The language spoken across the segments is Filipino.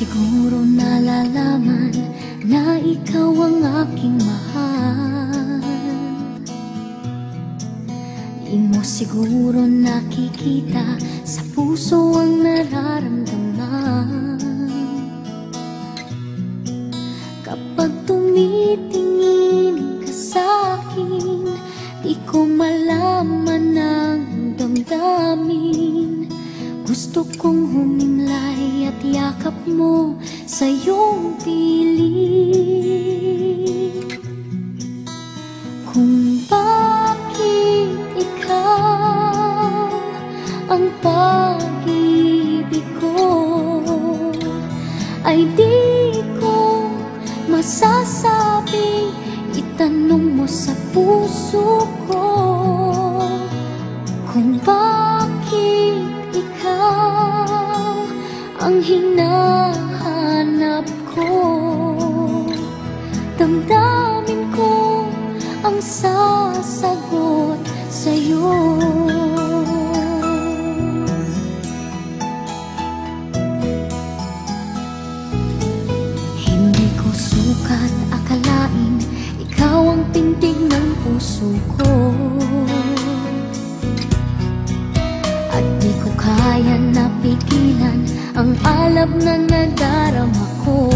Siguro nalalaman na ikaw ang aking mahal. Di mo siguro nakikita sa puso ang nararamdaman. Kapag tumitingin ka sa akin Di ko malaman ang damdamin. Gusto kong humimlay at yan mo sa iyong piling. Kung bakit ikaw ang pag-ibig ko Ay di ko masasabi Itanong mo sa puso ko ang hinahanap ko Damdamin ko ang sasagot sa'yo. Hindi ko sukat akalain Ikaw ang pintig ng puso ko kaya napigilan Ang alab na nadarama ko.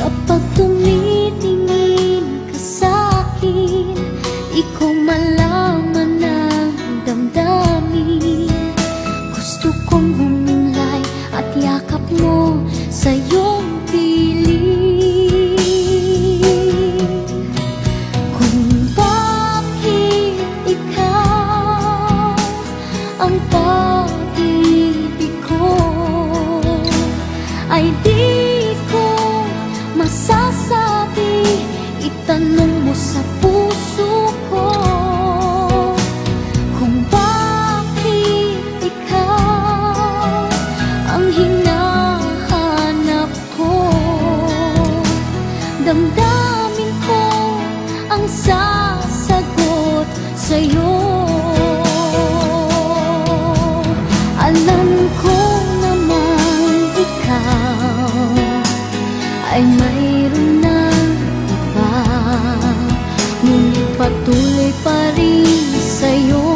Kapag tumitingin ka sa'kin Di ko malaman ang damdamin. Gusto kong humimlay at yakap mo sa iyong Itanong mo sa puso ko Kung bakit ikaw ang hinahanap ko. Damdamin ko ang sasagot sa'yo. Alam ko namang ikaw ay mayroon patuloy pa rin